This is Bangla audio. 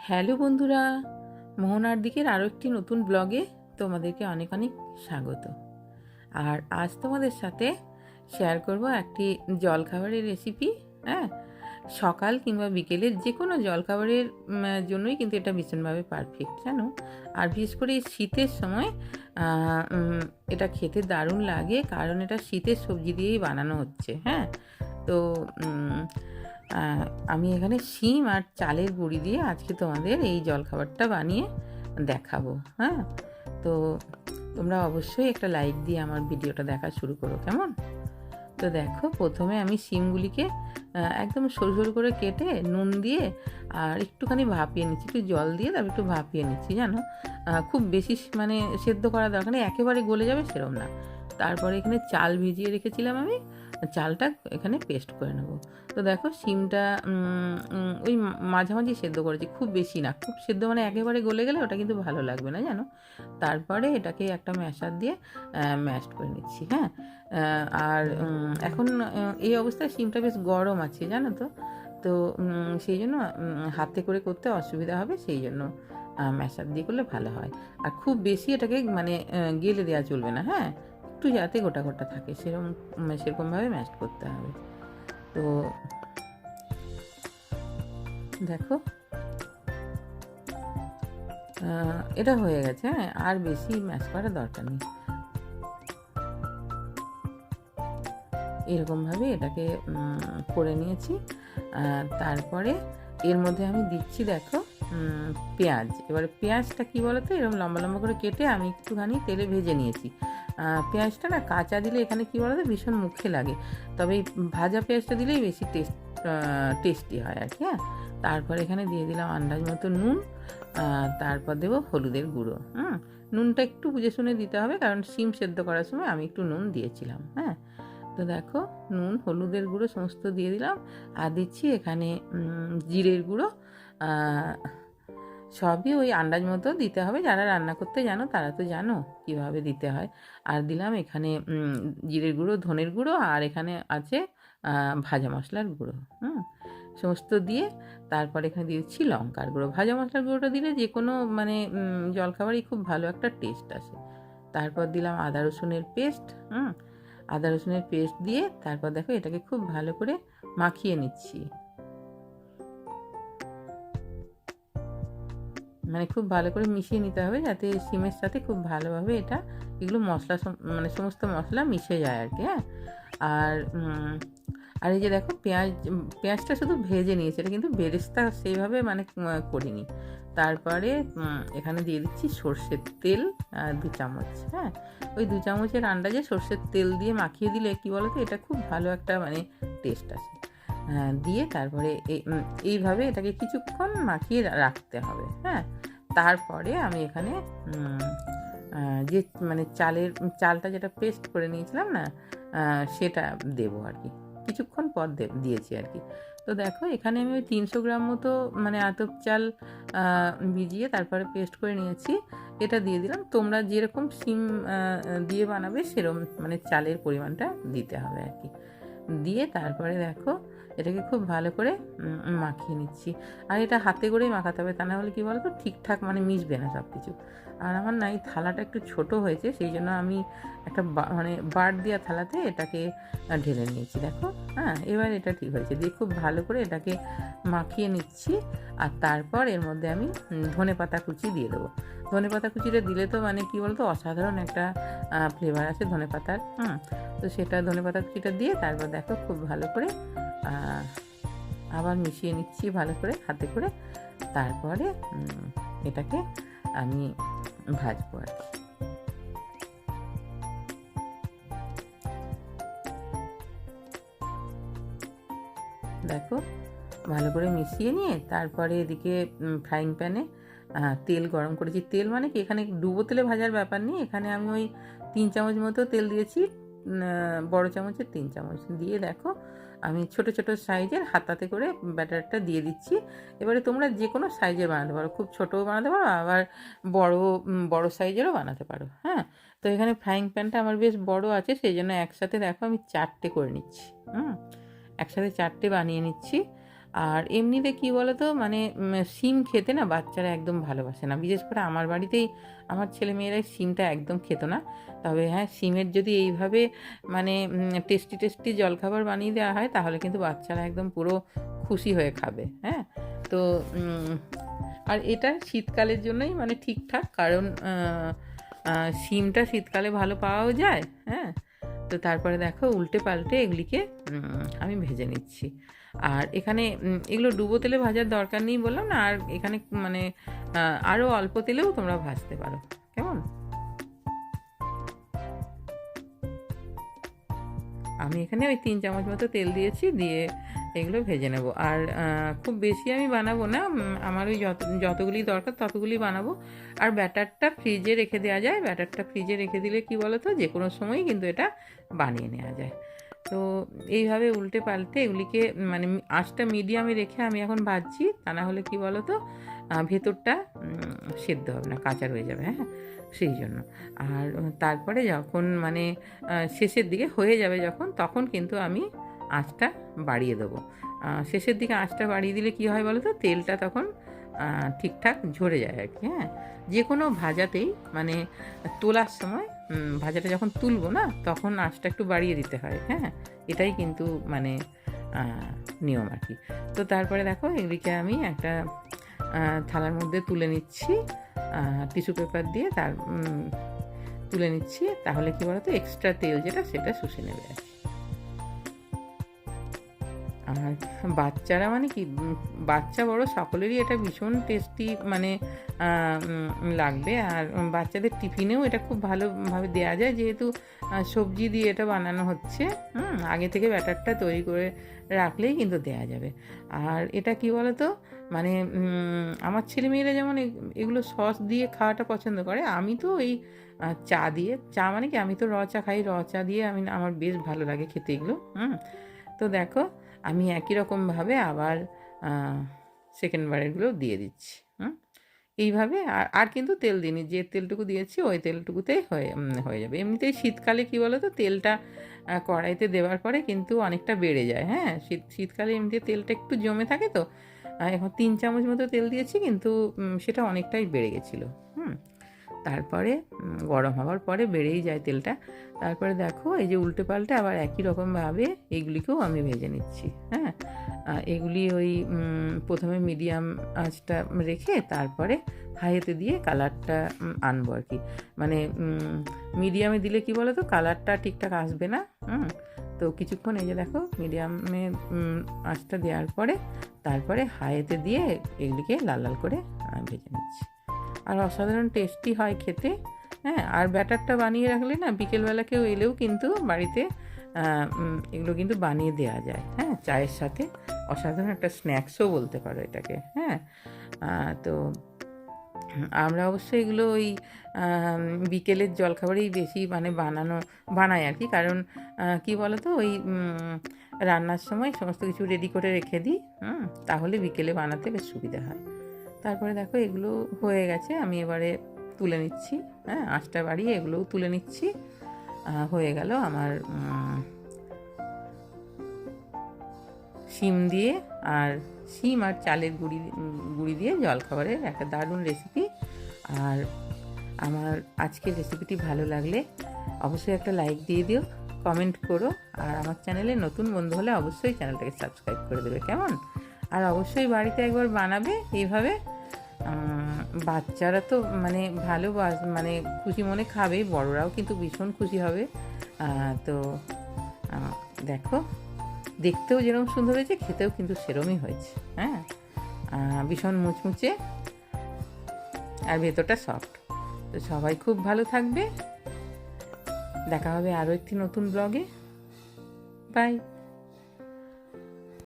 হ্যালো বন্ধুরা, মোহনার দিকের আরও একটি নতুন ব্লগে তোমাদেরকে অনেক অনেক স্বাগত। আর আজ তোমাদের সাথে শেয়ার করব একটি জলখাবারের রেসিপি হ্যাঁ? সকাল কিংবা বিকেলের যে কোনো জলখাবারের জন্যই কিন্তু এটা ভীষণভাবে পারফেক্ট জানো? আর বিশেষ করে এই শীতের সময় এটা খেতে দারুণ লাগে কারণ এটা শীতের সবজি দিয়েই বানানো হচ্ছে হ্যাঁ? তো আমি এখানে শিম আর চালের গুঁড়ি দিয়ে আজকে তোমাদের এই জলখাবারটা বানিয়ে দেখাবো হ্যাঁ? তো তোমরা অবশ্যই একটা লাইক দিয়ে আমার ভিডিওটা দেখা শুরু করো, কেমন? তো দেখো, প্রথমে আমি শিমগুলিকে একদম সরু সরু করে কেটে নুন দিয়ে আর একটুখানি ভাপিয়ে নিচ্ছি, একটু জল দিয়ে তারপর একটু ভাপিয়ে নিচ্ছি, জানো? খুব বেশি মানে সেদ্ধ করা দরকার একেবারে গলে যাবে সেরম না। তারপরে এখানে চাল ভিজিয়ে রেখেছিলাম আমি চালটা এখানে পেস্ট করে নেব। তো দেখো শিমটা ওই মাঝামাঝি সেদ্ধ করেছি, খুব বেশি না। খুব সেদ্ধ মানে একেবারে গলে গেলে ওটা কিন্তু ভালো লাগবে না, জানো? তারপরে এটাকে একটা ম্যাশার দিয়ে ম্যাশ করে নিচ্ছি হ্যাঁ? আর এখন এই অবস্থায় শিমটা বেশ গরম আছে, জানো তো? তো সেই জন্য হাতে করে করতে অসুবিধা হবে, সেই জন্য ম্যাশার দিয়ে করলে ভালো হয়। আর খুব বেশি এটাকে মানে গেলে দেওয়া চলবে না হ্যাঁ? একটু যাতে গোটা গোটা থাকে, সেরকম সেরকমভাবে ম্যাশ করতে হবে। তো দেখো। এটা হয়ে গেছে হ্যাঁ আর বেশি ম্যাশ করার দরকার নেই। এরকমভাবে এটাকে করে নিয়েছি। তারপরে এর মধ্যে আমি দিচ্ছি, দেখো পেঁয়াজ। এবারে পেঁয়াজটা কি বলতো? এরকম লম্বা লম্বা করে কেটে আমি একটুখানি তেলে ভেজে নিয়েছি। পেঁয়াজটা না কাঁচা দিলে এখানে কি বলতো, ভীষণ মুখে লাগে। তবে এই ভাজা পেঁয়াজটা দিলেই বেশি টেস্ট টেস্টি হয় আর কি হ্যাঁ? তারপর এখানে দিয়ে দিলাম আন্দাজ মতো নুন তারপর দেবো হলুদের গুঁড়ো, হুম? নুনটা একটু বুঝে শুনে দিতে হবে, কারণ সিম সেদ্ধ করার সময় আমি একটু নুন দিয়েছিলাম হ্যাঁ? তো দেখো, নুন, হলুদের গুঁড়ো সমস্ত দিয়ে দিলাম, আর দিচ্ছি এখানে জিরের গুঁড়ো সবই ওই আন্দাজ মতো দিতে হবে। যারা রান্না করতে জানো, তারা তো জানো কীভাবে দিতে হয়। আর দিলাম এখানে জিরের গুঁড়ো, ধনের গুঁড়ো আর এখানে আছে ভাজা মশলার গুঁড়ো, হুম? সমস্ত দিয়ে তারপর এখানে দিয়েছি লঙ্কার গুঁড়ো। ভাজা মশলার গুঁড়োটা দিলে যে কোনো মানে জলখাবারই খুব ভালো একটা টেস্ট আসে। তারপর দিলাম আদা রসুনের পেস্ট, হুম? আদা রসুনের পেস্ট দিয়ে তারপর দেখো এটাকে খুব ভালো করে মাখিয়ে নিচ্ছি। মানে খুব ভালো করে মিশিয়ে নিতে হবে যাতে সিমের সাথে খুব ভালোভাবে এটা এগুলো মশলা মানে সমস্ত মশলা মিশে যায় আর কি হ্যাঁ? আর আর এই যে দেখো পেঁয়াজ পেঁয়াজটা শুধু ভেজে নিয়েছে এটা কিন্তু বেরেস্তা সেইভাবে মানে করিনি। তারপরে এখানে দিয়ে দিচ্ছি সর্ষের তেল দু চামচ হ্যাঁ? ওই দু চামচের আন্দাজে সর্ষের তেল দিয়ে মাখিয়ে দিলে কি বলতো এটা খুব ভালো একটা মানে টেস্ট হ্যাঁ, দিয়ে তারপরে এই- এইভাবে এটাকে কিছুক্ষণ মাখিয়ে রাখতে হবে হ্যাঁ? তারপরে আমি এখানে যে মানে চালের চালটা যেটা পেস্ট করে নিয়েছিলাম না সেটা দেবো আর কি। কিছুক্ষণ পর দিয়েছি আর কি। তো দেখো, এখানে আমি ওই তিনশো গ্রাম মতো মানে আতপ চাল ভিজিয়ে তারপরে পেস্ট করে নিয়েছি। এটা দিয়ে দিলাম। তোমরা যেরকম সিম দিয়ে বানাবে সেরকম মানে চালের পরিমাণটা দিতে হবে আর কি। দিয়ে তারপরে দেখো এটাকে খুব ভালো করে মাখিয়ে নিচ্ছি। আর এটা হাতে করেই মাখাতে হবে, তা না হলে কী বলতো, ঠিকঠাক মানে মিশবে না সব কিছু আর আমার না এই থালাটা একটু ছোট হয়েছে, সেই জন্য আমি একটা মানে বাট দেওয়া থালাতে এটাকে ঢেলে নিয়েছি। দেখো হ্যাঁ এবার এটা ঠিক হয়েছে। দিয়ে খুব ভালো করে এটাকে মাখিয়ে নিচ্ছি, আর তারপর এর মধ্যে আমি ধনে পাতা কুচি দিয়ে দেবো। ধনে পাতা কুচিটা দিলে তো মানে কী বলতো, অসাধারণ একটা ফ্লেভার আছে ধনে পাতার, হুম? তো সেটা ধনে পাতা কুচিটা দিয়ে তারপর দেখো খুব ভালো করে আবার মিশিয়ে নিচ্ছি ভালো করে হাতে করে। তারপরে এটাকে আমি ভাজবো আর দেখো, ভালো করে মিশিয়ে নিয়ে তারপরে এদিকে ফ্রাইং প্যানে তেল গরম করেছি। তেল মানে কি? এখানে ডুবো তেলে ভাজার ব্যাপার নেই। এখানে আমি ওই তিন চামচ মতো তেল দিয়েছি। বড় চামচের তিন চামচ। দিয়ে দেখো, আমি ছোট ছোট সাইজের হাতাতে করে ব্যাটারটা দিয়ে দিচ্ছি। এবারে তোমরা যে কোনো সাইজের বানাতে পারো। খুব ছোটও বানাতে পারো, আবার বড় বড় সাইজেরও বানাতে পারো হ্যাঁ? তো এখানে ফ্রাইং প্যানটা আমার বেশ বড় আছে, সেই জন্য একসাথে দেখো আমি চারটে করে নিচ্ছি, হুম? একসাথে চারটে বানিয়ে নিচ্ছি। আর এমনিতে কি বলো তো মানে সিম খেতে না বাচ্চারা একদম ভালোবাসে না। বিশেষ করে আমার বাড়িতেই আমার ছেলে মেয়েরা সিমটা একদম খেত না। তবে হ্যাঁ সিমের যদি এইভাবে মানে টেস্টি টেস্টি জলখাবার বানিয়ে দেওয়া হয় তাহলে কিন্তু বাচ্চারা একদম পুরো খুশি হয়ে খাবে হ্যাঁ? তো আর এটা শীতকালের জন্যই মানে ঠিকঠাক কারণ আহ, শীতকালে ভালো পাওয়াও যায় হ্যাঁ? তো তারপরে দেখো উল্টে পাল্টে এগুলিকে আমি ভেজে নিচ্ছি। আর এখানে এগুলো ডুবো তেলে ভাজার দরকার নেই বললাম না, আর এখানে মানে আরও অল্প তেলেও তোমরা ভাজতে পারো। কেমন? আমি এখানে ওই তিন চামচ মতো তেল দিয়েছি, দিয়ে এগুলো ভেজে নেব। আর খুব বেশি আমি বানাবো না আমার ওই যত, যতগুলি দরকার ততগুলি বানাবো। আর ব্যাটারটা ফ্রিজে রেখে দেওয়া যায়, ব্যাটারটা ফ্রিজে রেখে দিলে কি বলো তো যে কোনো সময় কিন্তু এটা বানিয়ে নেওয়া যায়। তো এইভাবে উল্টে পাল্টে এগুলিকে মানে আঁচটা মিডিয়ামে রেখে আমি এখন ভাজছি, তা না হলে কি বলো তো ভেতরটা সেদ্ধ হবে না, কাঁচা রয়ে যাবে হ্যাঁ সেই জন্য। আর তারপরে যখন মানে শেষের দিকে হয়ে যাবে যখন, তখন কিন্তু আমি আঁচটা বাড়িয়ে দেবো। শেষের দিকে আঁচটা বাড়িয়ে দিলে কি হয় বলো তো তেলটা তখন ঠিকঠাক ঝরে যায় আর কি হ্যাঁ। যে কোনো ভাজাতেই মানে তোলার সময় ভাজাটা যখন তুলবো না, তখন আঁচটা একটু বাড়িয়ে দিতে হয় হ্যাঁ? এটাই কিন্তু মানে নিয়ম আর কি। তো তারপরে দেখো, এগুলিকে আমি একটা থালার মধ্যে তুলে নিচ্ছি টিস্যু পেপার দিয়ে তার তুলে নিচ্ছি, তাহলে কি বলতো? এক্সট্রা তেল যেটা, সেটা শুষে নেবে আর কি। আর বাচ্চারা মানে কি বাচ্চা বড় সকলেরই এটা ভীষণ টেস্টি মানে লাগবে। আর বাচ্চাদের টিফিনেও এটা খুব ভালোভাবে দেওয়া যায়, যেহেতু সবজি দিয়ে এটা বানানো হচ্ছে। হুম, আগে থেকে ব্যাটারটা তৈরি করে রাখলেই কিন্তু দেওয়া যাবে। আর এটা কি বলতো মানে আমার ছেলেমেয়েরা যেমন এগুলো সস দিয়ে খাওয়াটা পছন্দ করে, আমি তো এই চা দিয়ে, চা মানে কি, আমি তো র চা খাই, র চা দিয়ে আমি, আমার বেশ ভালো লাগে খেতে এগুলো। হুম, তো দেখো আমি একই রকমভাবে আবার সেকেন্ড বারেরগুলো দিয়ে দিচ্ছি, হুম? এইভাবে আর আর কিন্তু তেল দিইনি, যে তেলটুকু দিয়েছি ওই তেলটুকুতেই হয়ে হয়ে যাবে। এমনিতেই শীতকালে কী বলো তো তেলটা কড়াইতে দেওয়ার পরে কিন্তু অনেকটা বেড়ে যায় হ্যাঁ? শীত, শীতকালে এমনিতে তেলটা একটু জমে থাকে তো এখন তিন চামচ মতো তেল দিয়েছি কিন্তু সেটা অনেকটাই বেড়ে গেছিল, হুম? তারপরে গরম হওয়ার পরে বেড়েই যায় তেলটা। তারপরে দেখো, এই যে উল্টে পাল্টে আবার একই রকমভাবে এগুলিকেও আমি ভেজে নিচ্ছি হ্যাঁ? এগুলি ওই প্রথমে মিডিয়াম আঁচটা রেখে তারপরে হাইতে দিয়ে কালারটা আনব আর কি। মানে মিডিয়ামে দিলে কি বলো তো কালারটা ঠিকঠাক আসবে না, হুম? তো কিছুক্ষণ এই যে দেখো, মিডিয়ামে আঁচটা দেওয়ার পরে তারপরে হাইতে দিয়ে এগুলিকে লাল লাল করে ভেজে নিচ্ছি। আর অসাধারণ টেস্টি হয় খেতে। হ্যাঁ আর ব্যাটারটা বানিয়ে রাখলে না বিকেলবেলা কেউ এলেও কিন্তু বাড়িতে এগুলো কিন্তু বানিয়ে দেওয়া যায়। হ্যাঁ চায়ের সাথে অসাধারণ একটা স্ন্যাক্সও বলতে পারো এটাকে। হ্যাঁ তো আমরা অবশ্যই এগুলো ওই বিকেলের জলখাবারেই বেশি মানে বানানো, বানাই আর কি। কারণ কি বলো তো ওই রান্নার সময় সমস্ত কিছু রেডি করে রেখে দিই, হুম, তাহলে বিকেলে বানাতে বেশ সুবিধা হয়। তারপরে দেখো এগুলো হয়ে গেছে, আমি এবারে তুলে নিচ্ছি। হ্যাঁ আঁচটা বাড়িয়ে এগুলোও তুলে নিচ্ছি। হয়ে গেল আমার শিম দিয়ে আর শিম আর চালের গুঁড়ি গুঁড়ি দিয়ে জলখাবারের একটা দারুণ রেসিপি আর আমার আজকের রেসিপিটি ভালো লাগলে অবশ্যই একটা লাইক দিয়ে দিও কমেন্ট করো। আর আমার চ্যানেলে নতুন বন্ধু হলে অবশ্যই চ্যানেলটাকে সাবস্ক্রাইব করে দেবে, কেমন? আর অবশ্যই বাড়িতে একবার বানাবে, এইভাবে বাচ্চারা তো মানে ভালো মানে খুশি মনে খাবে, বড়রাও কিন্তু ভীষণ খুশি হবে। তো দেখো, দেখতেও যেরকম সুন্দর হয়েছে, খেতেও কিন্তু সেরমই হয়েছে হ্যাঁ? ভীষণ মুচমুচে আর ভেতরটা সফট তো সবাই খুব ভালো থাকবে। দেখা হবে আরও একটি নতুন ব্লগে বাই